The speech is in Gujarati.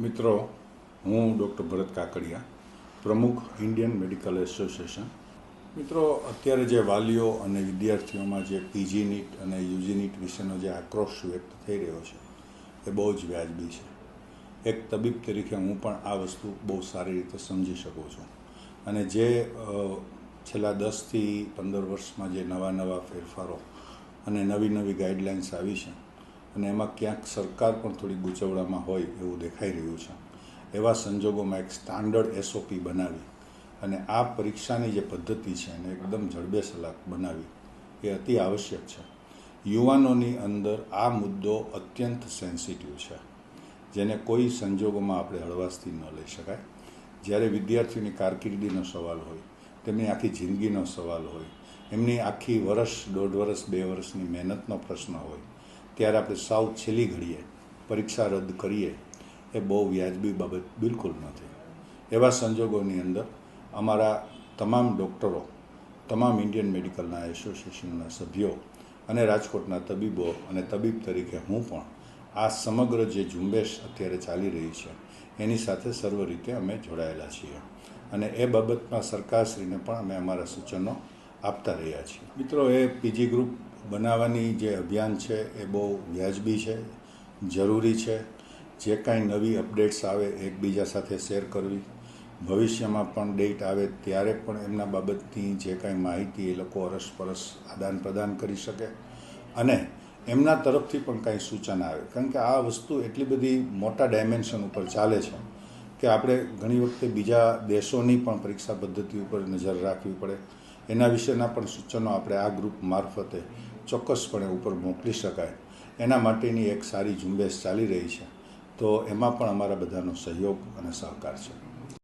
મિત્રો, હું ડૉક્ટર ભરત કાકડિયા, પ્રમુખ ઇન્ડિયન મેડિકલ એસોસિએશન. મિત્રો, અત્યારે જે વાલીઓ અને વિદ્યાર્થીઓમાં જે પીજી નીટ અને યુજી નીટ વિશેનો જે આક્રોશ વ્યક્ત થઈ રહ્યો છે, એ બહુ જ વ્યાજબી છે. એક તબીબ તરીકે હું પણ આ વસ્તુ બહુ સારી રીતે સમજી શકું છું. અને જે છેલ્લા દસથી પંદર વર્ષમાં જે નવા નવા ફેરફારો અને નવી નવી ગાઈડલાઇન્સ આવી છે અને એમાં ક્યાંક સરકાર પણ થોડી ગૂંચવડામાં હોય એવું દેખાઈ રહ્યું છે. એવા સંજોગોમાં એક સ્ટાન્ડર્ડ એસઓપી બનાવી અને આ પરીક્ષાની જે પદ્ધતિ છે એને એકદમ જડબેસલાક બનાવી. એ અતિ આવશ્યક છે. યુવાનોની અંદર આ મુદ્દો અત્યંત સેન્સિટિવ છે. જેને કોઈ સંજોગોમાં આપણે હળવાશથી ન લઈ શકાય. જ્યારે વિદ્યાર્થીઓની કારકિર્દીનો સવાલ હોય, તેમની આખી જિંદગીનો સવાલ હોય, એમની આખી વર્ષ, દોઢ વર્ષ, બે વર્ષની મહેનતનો પ્રશ્ન હોય ત્યારે આપણે સાવ છેલ્લી ઘડીએ પરીક્ષા રદ કરીએ એ બહુ વ્યાજબી બાબત બિલકુલ નથી એવા સંજોગોની અંદર અમારા તમામ ડૉક્ટરો, તમામ ઇન્ડિયન મેડિકલના એસોસિએશનના સભ્યો અને રાજકોટના તબીબો અને તબીબ તરીકે હું પણ આ સમગ્ર જે ઝુંબેશ અત્યારે ચાલી રહી છે, એની સાથે સર્વ રીતે અમે જોડાયેલા છીએ. અને એ બાબતમાં સરકારશ્રીને પણ અમે અમારા સૂચનો આપતા રહ્યા છીએ. મિત્રો, એ પીજી ગ્રુપ બનાવવાની જે અભિયાન છે, એ બહુ વ્યાજબી છે, જરૂરી છે. જે કાંઈ નવી અપડેટ્સ આવે, એકબીજા સાથે શેર કરવી. ભવિષ્યમાં પણ ડેટ આવે ત્યારે પણ એમના બાબતની જે કાંઈ માહિતી એ લોકો અરસપરસ આદાન પ્રદાન કરી શકે. અને એમના તરફથી પણ કાંઈ સૂચન આવે. કારણ કે આ વસ્તુ એટલી બધી મોટા ડાયમેન્શન ઉપર ચાલે છે કે આપણે ઘણી વખતે બીજા દેશોની પણ પરીક્ષા પદ્ધતિ ઉપર નજર રાખવી પડે. એના વિશેના પણ સૂચનો આપણે આ ગ્રુપ મારફતે ચોક્કસપણે ઉપર મોકલી શકાય. એના માટેની એક સારી ઝુંબેશ ચાલી રહી છે. તો એમાં પણ અમારા બધાનો સહયોગ અને સહકાર છે.